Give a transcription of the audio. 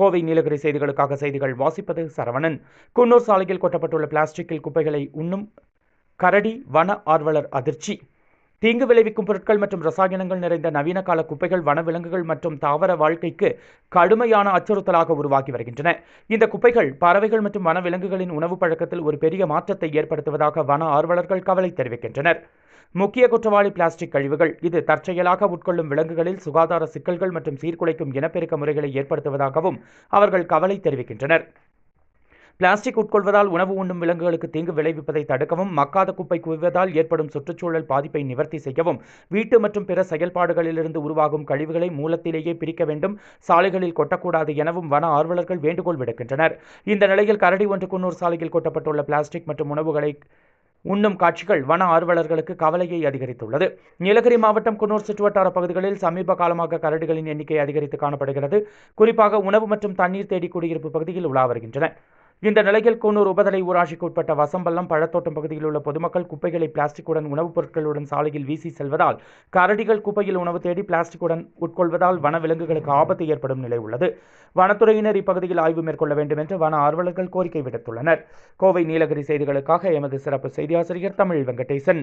கோவை நீலகிரி செய்திகளுக்காக செய்திகள் வாசிப்பது சரவணன். குன்னூர் சாலையில் கொட்டப்பட்டுள்ள பிளாஸ்டிக்கில் குப்பைகளை உண்ணும் கரடி வன ஆர்வலர் அதிர்ச்சி. தீங்கு விளைவிக்கும் பொருட்கள் மற்றும் ரசாயனங்கள் நிறைந்த நவீன கால குப்பைகள் வனவிலங்குகள் மற்றும் தாவர வாழ்க்கைக்கு கடுமையான அச்சுறுத்தலாக உருவாகி வருகின்றன. இந்த குப்பைகள் பறவைகள் மற்றும் வனவிலங்குகளின் உணவு பழக்கத்தில் ஒரு பெரிய மாற்றத்தை ஏற்படுத்துவதாக வன ஆர்வலர்கள் கவலை தெரிவிக்கின்றனர். முக்கிய குற்றவாளி பிளாஸ்டிக் கழிவுகள் இது தற்செயலாக உட்கொள்ளும் விலங்குகளில் சுகாதார சிக்கல்கள் மற்றும் சீர்குலைக்கும் இனப்பெருக்க முறைகளை ஏற்படுத்துவதாகவும் அவர்கள் கவலை தெரிவிக்கின்றனர். பிளாஸ்டிக் உட்கொள்வதால் உணவு உண்ணும் விலங்குகளுக்கு தீங்கு விளைவிப்பதை தடுக்கவும் மக்காத குப்பை குவிவதால் ஏற்படும் சுற்றுச்சூழல் பாதிப்பை நிவர்த்தி செய்யவும் வீட்டு மற்றும் பிற செயல்பாடுகளிலிருந்து உருவாகும் கழிவுகளை மூலத்திலேயே பிரிக்க வேண்டும் சாலைகளில் கொட்டக்கூடாது எனவும் வன ஆர்வலர்கள் வேண்டுகோள் விடுக்கின்றனர். இந்த நிலையில் கரடி ஒன்று குன்னூர் சாலையில் கொட்டப்பட்டுள்ள பிளாஸ்டிக் மற்றும் உணவுகளை உண்ணும் காட்சிகள் வன ஆர்வலர்களுக்கு கவலையை அதிகரித்துள்ளது. நீலகிரி மாவட்டம் குன்னூர் சுற்றுவட்டார பகுதிகளில் சமீப காலமாக கரடிகளின் எண்ணிக்கை அதிகரித்து காணப்படுகிறது. குறிப்பாக உணவு மற்றும் தண்ணீர் தேடி குடியிருப்பு பகுதியில் உலா வருகின்றன. இந்த நிலையில் கூனூர் உபதலை ஊராட்சிக்கு உட்பட்ட வசம்பள்ளம் பழத்தோட்டம் பகுதியில் உள்ள பொதுமக்கள் குப்பைகளை பிளாஸ்டிக்குடன் உணவுப் பொருட்களுடன் சாலையில் வீசி செல்வதால் கரடிகள் குப்பையில் உணவு தேடி பிளாஸ்டிக்குடன் உட்கொள்வதால் வனவிலங்குகளுக்கு ஆபத்து ஏற்படும் நிலை உள்ளது. வனத்துறையினர் இப்பகுதியில் ஆய்வு மேற்கொள்ள வேண்டும் என்று வன ஆர்வலர்கள் கோரிக்கை விடுத்துள்ளனர். கோவை நீலகிரி செய்திகளுக்காக எமது சிறப்பு செய்தியாசிரியர் தமிழ் வெங்கடேசன்.